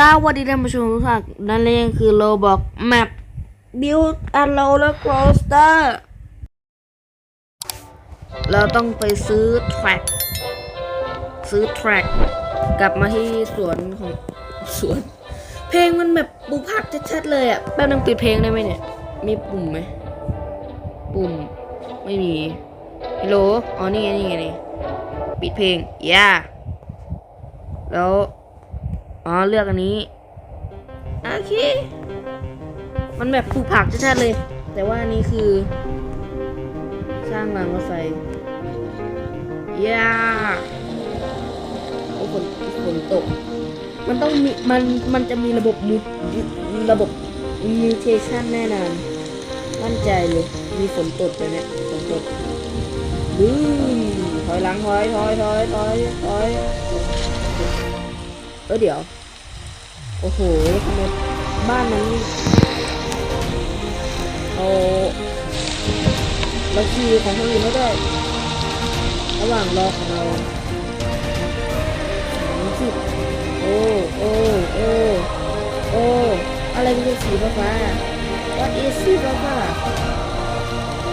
สวัสดีท่านผู้ชมทุกท่านนั่นเองคือโลบอกแมปบิวอันโลและโกลสเตอร์เราต้องไปซื้อแทร็กซื้อแทร็กกลับมาที่สวนของสวน เพลงมันแบบปลูกผักชัดๆเลยอะแป๊บนึงปิดเพลงได้ไหมเนี่ย มีปุ่มไหม ปุ่ม ไม่มีฮัลโหลอ๋อนี่ไงนี่ไงนี่ปิดเพลงย่าแล้ว อ๋อเลือกอันนี้ โอเค มันแบบปลูกผักชัดๆเลย แต่ว่าอันนี้คือ สร้างรางรถไฟย่าโอ้ฝนฝนตก มันต้องมีมันมันจะมีระบบมูระบบมิวเทชันแน่นอนมั่นใจเลย มีฝนตกเลยเนี่ยฝนตกบึ้มถอยหลังถอยถอยถอยถอยถอยเออเดี๋ยว โอ้โหทำไมบ้านนั้นเอาเราขี่ของคนอื่นไม่ได้ ระหว่างรอของเราสิโอ้ โอ้ โอ้ โอ้ อะไรเป็นสีฟ้าฟ้า What is สีฟ้าฟ้า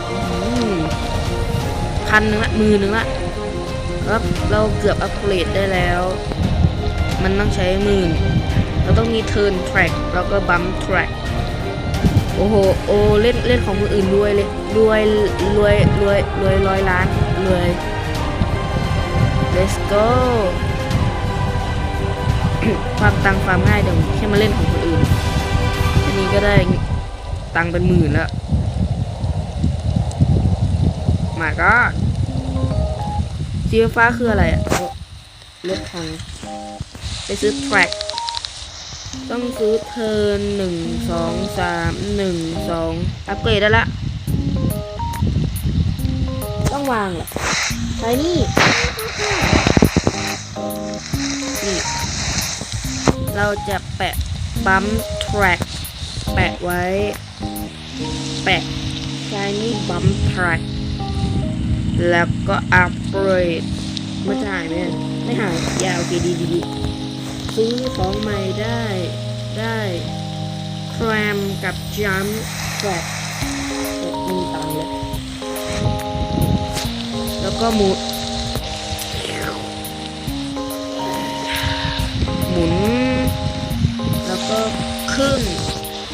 อื้อหือพันหนึ่งละ มือหนึ่งละครับ เราเกือบอัปเกรดได้แล้ว มันต้องใช้มื่น เราต้องมี turn track แล้วก็ bump track โอ้โห โอ้เล่นเล่นของคนอื่นรวยเลยรวยรวยรวยรวยร้อยล้านรวย let's go ความตังความง่ายเดี๋ยวแค่มาเล่นของคนอื่น อันนี้ก็ได้ตังเป็นหมื่นแล้ว มาก็สีฟ้าคืออะไรอะรถพังไปซื้อ track ต้องซื้อเทิร์นหนึ่งสองสามหนึ่งสองอัปเกรดได้ละ ต้องวางเหรอใช้นี่นี่ เราจะแปะปั๊ม track แปะไว้ แปะใช้นี่ปั๊ม track แล้วก็อัปเกรดมันจะหายไหมไม่หาย ยาวโอเคดีดีดี ซื้อของใหม่ได้ได้ครมกับจัมแฟลกมีตังเลยแล้วก็หมุนหมุน แล้วก็ขึ้น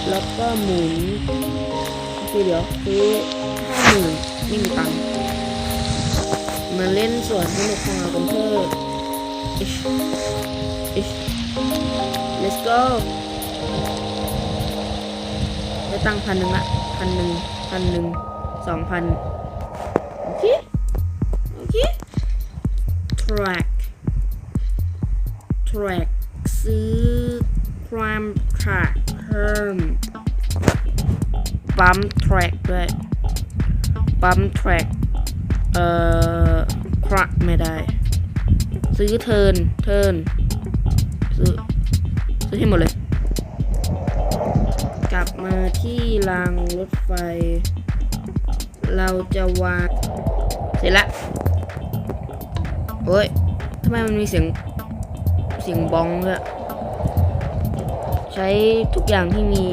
แล้วก็หมุนคือเดี๋ยวซื้อห้าหมื่นไม่มีตังค์มาเล่นสวนสนุกของเรากันเถอะอิชอิช let's go ได้ตังพันหนึ่งละพันหนึ่งพันหนึ่งสองพันโอเค โอเค track track ซื้อความ track เพิ่มปั๊ม track ด้วยปั๊ม track เอ่อครักไม่ได้ ซื้อเทิร์นเทิร์น ซื้อให้หมดเลย กลับมาที่รางรถไฟ เราจะวางเสร็จละโอ้ยทำไมมันมีเสียงเสียงบองด้วยใช้ทุกอย่างที่มี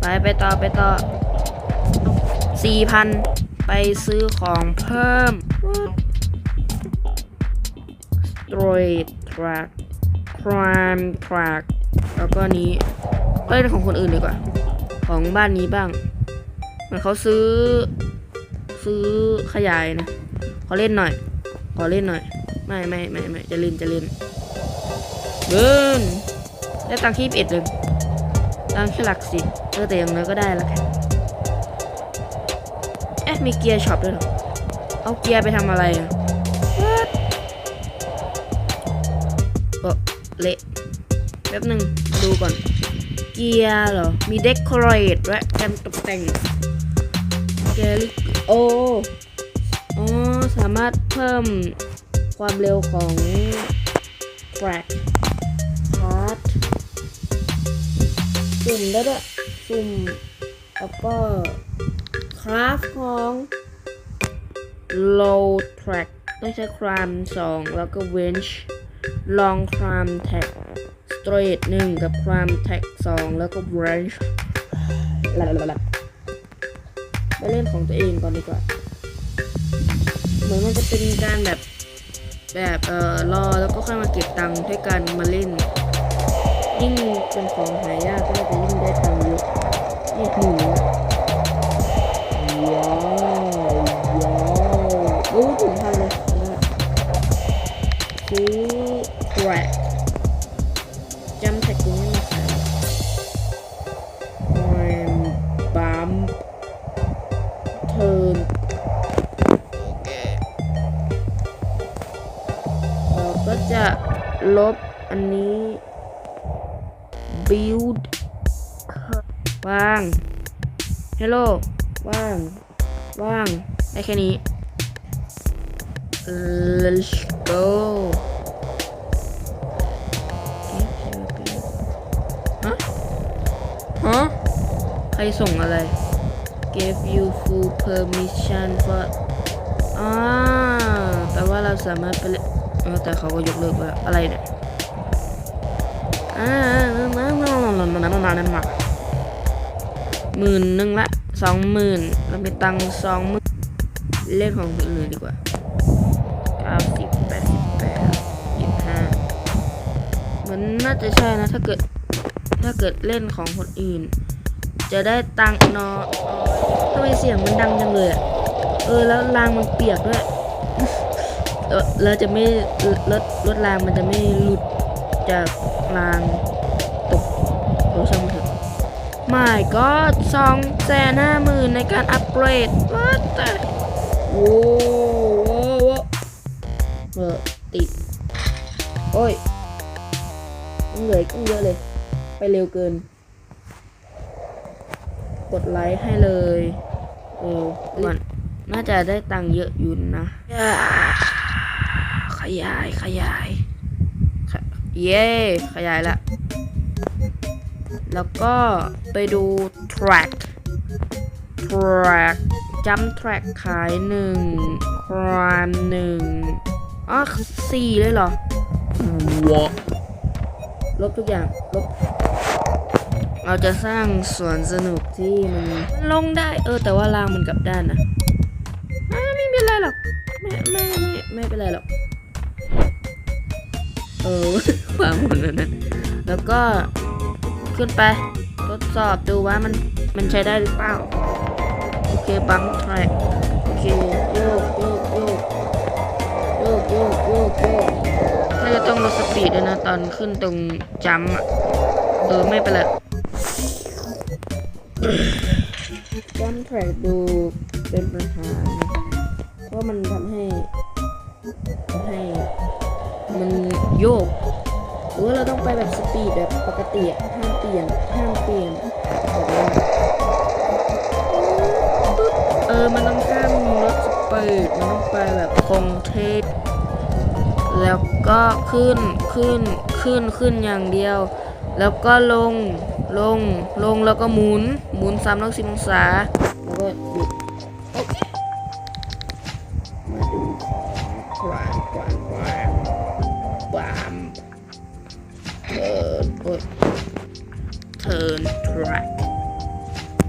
ไปไปต่อไปต่อสี่พันไปซื้อของเพิ่ม Straight Track Crime Track แล้วก็นี้เอ้ยของคนอื่นดีกว่า ของบ้านนี้บ้างเหมือนเขาซื้อ ซื้อขยายนะ ขอเล่นหน่อย ขอเล่นหน่อย ไม่ไม่ไม่ไม่จะเล่นจะเล่นเบินได้ตังค์ที่เอ็ดเลยตังค์แค่หลักสิเออแต่อย่างน้อยก็ได้ละค่ะเอ๊ะมีเกียร์ช็อปด้วยเหรอ เอาเกียร์ไปทำอะไรอะ เละแป๊บหนึ่งดูก่อน เกียร์เหรอ มีเด c o r a t e และการตกแต่งแกลิโออ๋อสามารถเพิ่มความเร็วของ track part สุ่มได้ด้วยสุ่มแล้วก็คราฟของ low track ต้องใช้ครามสองแล้วก็เวนช์ ลองครามแท็กสเตรทหนึ่งกับครามแท็กสองแล้วก็เวนช์ไปเล่นของตัวเองก่อนดีกว่า เหมือนมันจะเป็นการแบบแบบเอ่อรอแล้วก็ค่อยมาเก็บตังค์ด้วยกันมาเล่น ยิ่งเป็นของหายากก็จะยิ่งได้ตังค์เยอะนี่หนูว้าวว้าวโอ้ถึงพันเลยนะซื้อ แทร็กจำแท็กนี้มาขายแรมบัมเทิร์นเราก็จะลบอันนี้ build ว่าง hello ว่าง ว่าง ได้แค่นี้ let's go รส่งอะไร gave you full permission for อ่าแปลว่าเราสามารถไปเล่นเออแต่เขาก็ยกเลิกไปอะไรเนี่ยอ่าาาาาาามาหมื่นหนึ่งละสองหมื่นเราไปตังสองหมื่นเล่นของคนอื่นดีกว่าเก้าสิบแปดสิบแปดยี่สิบห้ามันน่าจะใช่นะถ้าเกิดถ้าเกิดเล่นของคนอื่น จะได้ตังนอทำไมเสียงมันดังจังเลยอะเออแล้วรางมันเปียกด้วยเออแล้วจะไม่รถรถรางมันจะไม่หลุดจากรางตกโอ้ช่างมันเถอะไม่ก็สองแสนห้าหมื่นในการอัปเกรดว่าแต่โว้โว้โว้เออติด โอ้ยต้งเหลือต้องเยอะเลย ไปเร็วเกิน กดไลค์ให้เลยเออก่อนน่าจะได้ตังค์เยอะอยู่นะย่าขยายขยาย เย้ขยายละ แล้วก็ไปดู track track jump track ขายหนึ่ง crime หนึ่งอ๋อสี่เลยเหรอวะลบทุกอย่าง ลบ เราจะสร้างสวนสนุกที่มันลงได้ เออ แต่ว่ารางมันกลับด้านนะไม่ไม่เป็นไรหรอก ไม่ไม่ไม่ไม่เป็นไรหรอก เออวางหมดแล้วนะแล้วก็ขึ้นไป ทดสอบดูว่ามันมันใช้ได้หรือเปล่า โอเคบังแทร็กโอเคโยกโยกโยกโยกโยกโยกโยกถ้าจะต้องลดสปีดด้วยนะ ตอนขึ้นตรงจัมป์อะเออไม่เป็นไร จัมแทร็กดูเป็นปัญหาเพราะมันทำให้ทำให้มันโยกหรือว่าเราต้องไปแบบสปีดแบบปกติห้ามเปลี่ยนห้ามเปลี่ยนแบบนี้เออมันต้องห้ามรถสปีดมันต้องไปแบบคงเทพแล้วก็ขึ้นขึ้นขึ้นขึ้นอย่างเดียว แล้วก็ลงลงลงแล้วก็หมุนหมุนสามร้อยสิบองศาแล้วก็หยุดมาดูกวางกวางกวางบามเทิร์นโอ้ยเทิร์นทรัค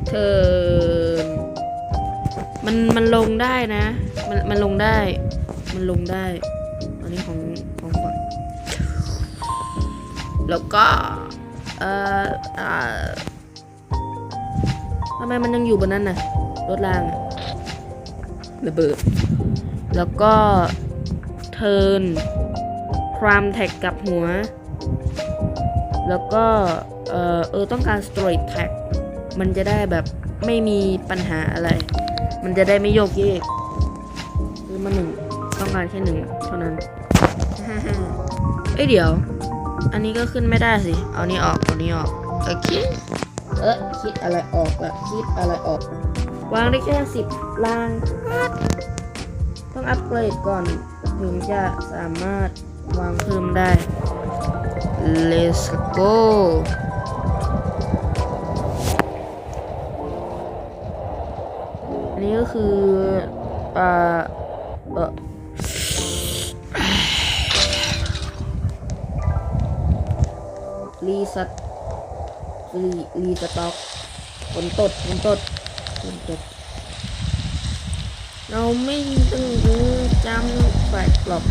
เทิร์นมันมันลงได้นะ มันมันลงได้ มันลงได้ อันนี้ของของฝั่งแล้วก็ เอ่ออ่อทำไมมันยังอยู่บนนั้นน่ะ รถรางระเบิด แล้วก็เทินครามแท็กกับหัว แล้วก็ เออเออต้องการ straight tag มันจะได้แบบไม่มีปัญหาอะไร มันจะได้ไม่โยกเยกซื้อมาหนึ่งต้องการแค่หนึ่งเท่านั้นเอ้ยเดี๋ยว อันนี้ก็ขึ้นไม่ได้สิ เอานี้ออก นี้ออกคิดเออคิดอะไรออกละคิดอะไรออก วางได้แค่สิบล่าง ต้องอัปเกรดก่อนถึงจะสามารถวางเพิ่มได้ Let's go นี่ก็คืออ่าเออรีสต รีรีสต็อกฝนตดฝนตดฝนตด เราไม่ต้องรู้จำแฟกหรอก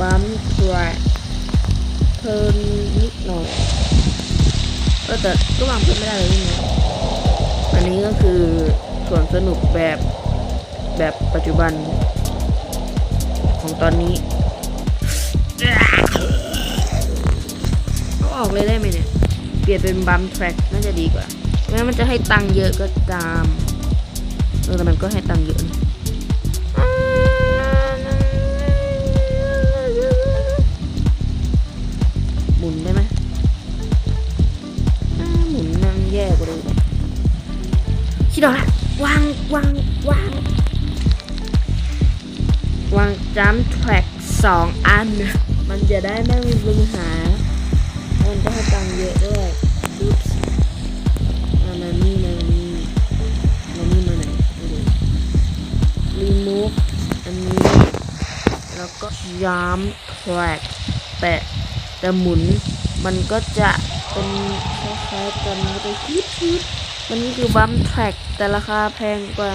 ปั๊มแฟกเพิ่มนิดหน่อยเออแต่ก็วางเพิ่มไม่ได้เลยนี่นะอันนี้ก็คือส่วนสนุกแบบแบบปัจจุบัน ของตอนนี้เอาออกเลยได้ไหมเนี่ย เปลี่ยนเป็นบัมแทร็กน่าจะดีกว่าแม้มันจะให้ตังค์เยอะก็ตามเออแต่มันก็ให้ตังค์เยอะนะหมุนได้ไหมอ่าหมุนนั่งแย่กว่าเลยคิดออกละวางวางวางวางจัมแทร็กสองอัน มันจะได้ไม่มีปัญหา มันก็ให้ตังค์เยอะด้วยอุ๊บส์อ่ามานี่มานี่มานี่มาไหนไม่รู้ remove อันนี้ แล้วก็ jump track แต่แต่หมุน มันก็จะเป็นคล้ายๆกันมันจะฮิตฮิตมันนี่คือ bump track แต่ราคาแพงกว่า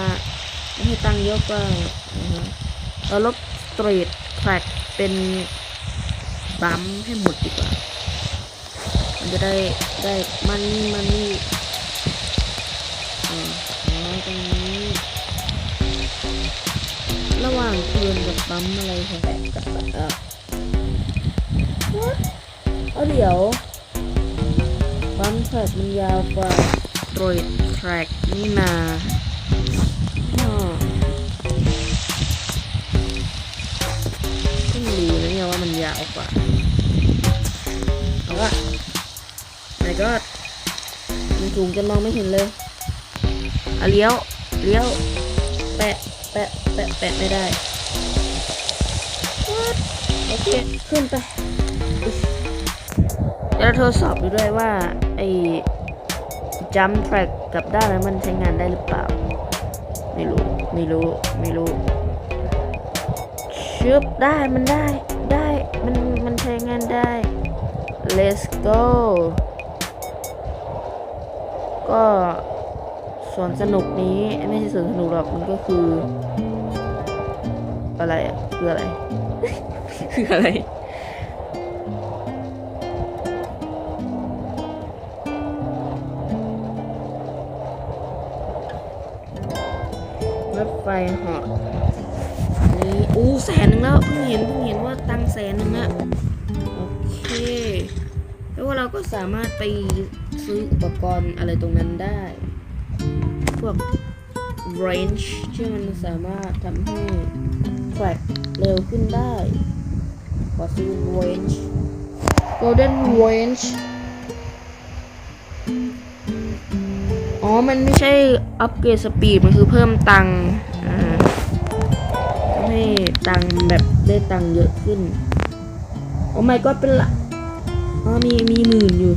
ให้ตังค์เยอะกว่านะฮะเราลบ straight track เป็นบัมให้หมดดีกว่า มันจะได้ได้มันนี่มันนี่อ่าเอตรงนี้ ระหว่างเทิร์นกับปั๊มอะไรแปลกกับเออเอาเดี๋ยวปั๊มแทร็กมันยาวกว่าโตรยแทร็กนี่นาอ้อเพิ่งรู้นะเนี่ยว่ามันยาวกว่าเอาละ ก็มันสูงจนมองไม่เห็นเลยอะเลี้ยวเลี้ยว แปะ แปะ แปะ แปะไม่ได้ What? โอเค ขึ้นไปอุ๊ยเดี๋ยวเราทดสอบดูด้วยว่า ไอ้ jump track กับด้านนั้นมันใช้งานได้หรือเปล่า ไม่รู้ ไม่รู้ ไม่รู้ชึบได้มันได้ ได้ มัน มันใช้งานได้ let's go ก็สวนสนุกนี้ไม่ใช่สวนสนุกหรอกมันก็คือ อะไรคืออะไรคืออะไรรถไฟเหาะนี่อู้แสนหนึ่งแล้วเพิ่งเห็นเพิ่งเห็นว่าตังแสนหนึ่งอะโอเค แล้วเราก็สามารถไปซื้ออุปกรณ์อะไรตรงนั้นได้ พวก range ที่มันสามารถทำให้ track เร็วขึ้นได้ขอซื้อ range golden range อ๋อ มันไม่ใช่อัปเกรดสปีด มันคือเพิ่มตังค์ทำให้ตังค์แบบได้ตังค์เยอะขึ้น โอ้ my god เป็นละ อ๋อมีมีหมื่นอยู่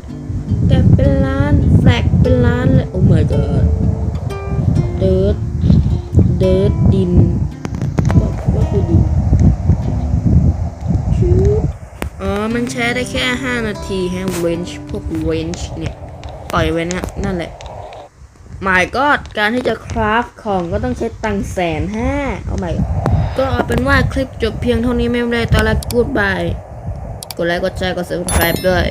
แต่เป็นล้านแฟลกเป็นล้านเลยโอ้ my god เดิร์ดเดิร์ดดินก็ก็คือดินชิวอ๋อ มันใช้ได้แค่ 5 นาทีแฮะ range พวก range เนี่ยปล่อยไว้นะนั่นแหละ my god การที่จะคราฟของก็ต้องใช้ตังค์แสนห้าเอา my god ก็เอาเป็นว่าคลิปจบเพียงเท่านี้ไม่เป็นไรตอนแรกกูดบาย กดไลค์กดแชร์กด subscribe ด้วย